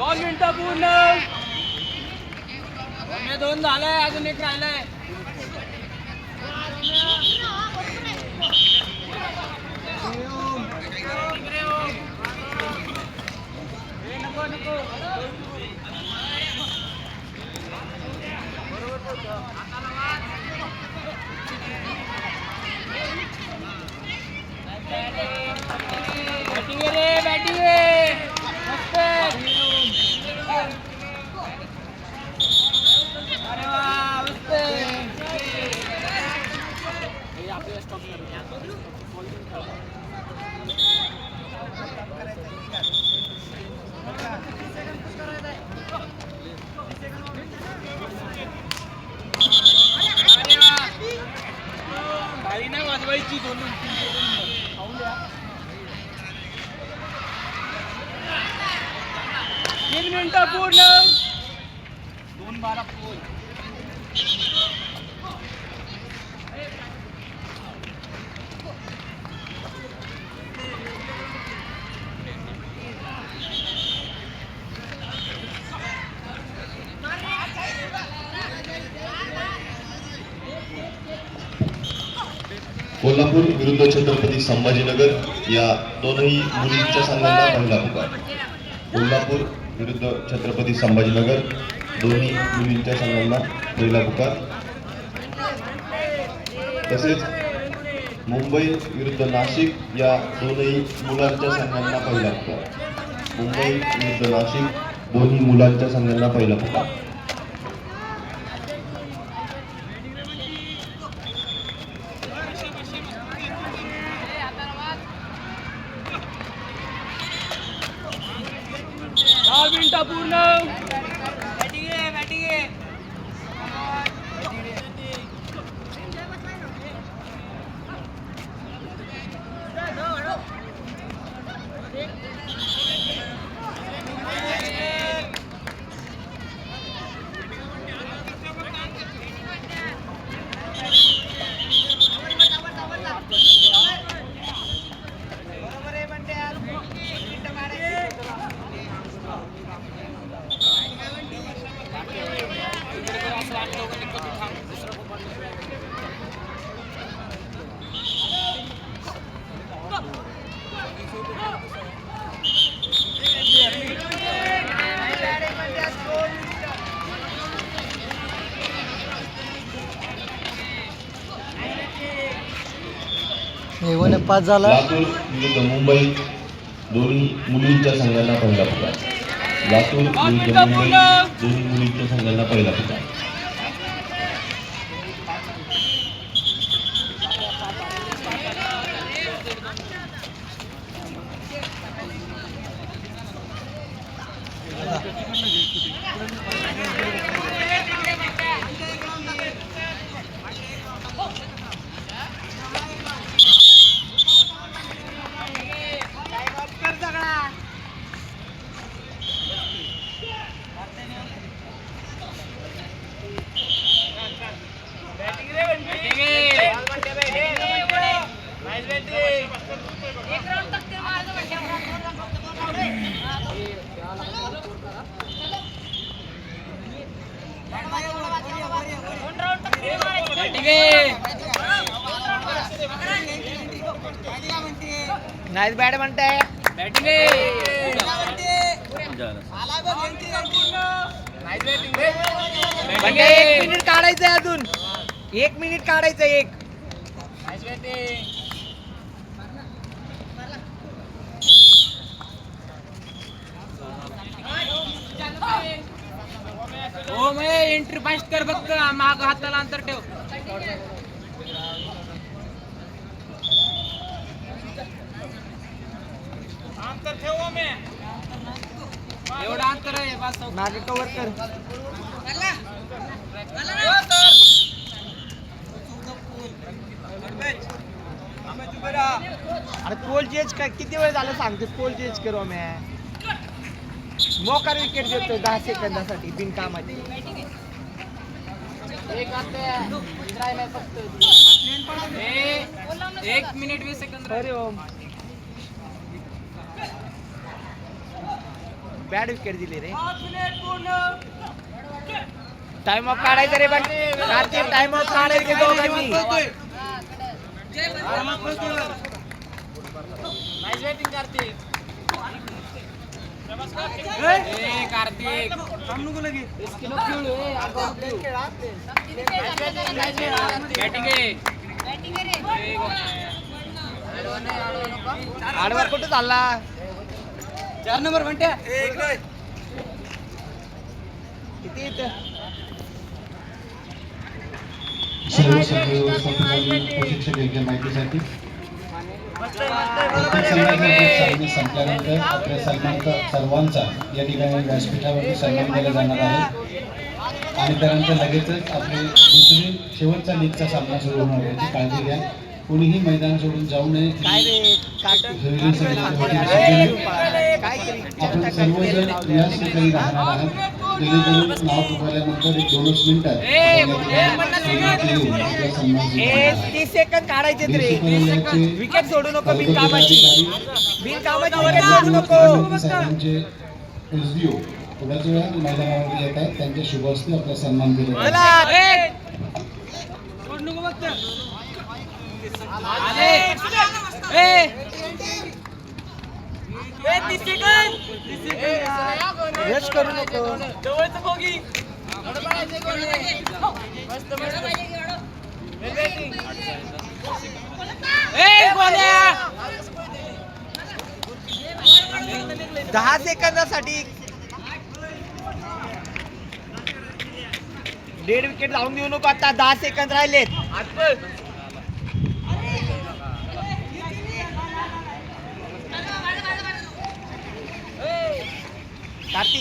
पूर्ण. ओमे दोन झालंय अजून एक राहिलंय. नको नको बॅटिंग रे बॅटिंग रे मस्त अरे वा मस्त आपल्याला स्टॉप अरे वा गाडी नाही वाजवायची दोन तीन मिनिटं पूर्ण. दोन बारा पूर्ण कोल्हापूर विरुद्ध छत्रपती संभाजीनगर या दोनही मुलींच्या संघांना पहिला पुकार कोल्हापूर विरुद्ध छत्रपती संभाजीनगर दोन्ही मुलींच्या संघांना पहिला पुकार तसेच मुंबई विरुद्ध नाशिक या दोनही मुलांच्या संघांना पहिला पुकार मुंबई विरुद्ध नाशिक दोन्ही मुलांच्या संघांना पहिला पुकार दहा मिनिटं पूर्ण बॅटिंग आहे बॅटिंग आहे हेवन पाच झाला. मुंबई दोन्ही मुलींच्या संघाला पहिला पुकार लातूर मुंबई दोन्ही मुलींच्या संघाला पहिला पुकार नाईस बॅट बॅटिंग. एक मिनिट काढायचंय अजून. एक मिनिट काढायचं एक हो मग एंट्री फास्ट कर फक्त. माग हाताला अंतर ठेव. अंतर ठेव मी एवढं अंतर आहे बस मागे कव्हर कर. अरे पोल चेंज काय किती वेळ झालं सांगते पोल चेंज करू मी मोकार विकेट देतोय दहा सेकंदासाठी बिनकामाची. एक मिनिट वीस सेकंद अरे ओम. बॅड विकेट दिली रे. टाइम ऑफ काढायचं रे पण. कार्तिक टाइम ऑफ काढायचं दोघांनी. नाईस बॅटिंग कार्तिक आडवर कुठे चालला चार नंबर म्हणते किती इथं सर्व सर्व व्यवस्थापकांनी योग्य माहितीसाठी सामने संपल्यानंतर आपल्या सन्मानित सर्वांचा या ठिकाणी व्यासपीठावरती सन्मान केला जाणार आहे आणि त्यानंतर लगेचच आपले दुसरी शेवटचा लीगचा सामना सुरू होणार याची काळजी घ्या कोणीही मैदान सोडून जाऊ नये आपण सर्वजण याच ठिकाणी राहणार आहात. जेणेकरून नाव पुकारल्यानंतर एक दोनच मिनिटात ए, ए तीस सेकंद काढायचे रे विकेट सोडू नको बिनकामाची बिनकामाची विकेट सोडू नको साहेबांचे एसडीओ थोड्याच वेळात मैदानावर येत आहेत त्यांच्या शुभ हस्ते आपला सन्मान केला जाईल. रश करू नको. दहा सेकंदासाठी दीड विकेट लावून देऊ नको आता दहा सेकंद राहिलेत. கார்த்தி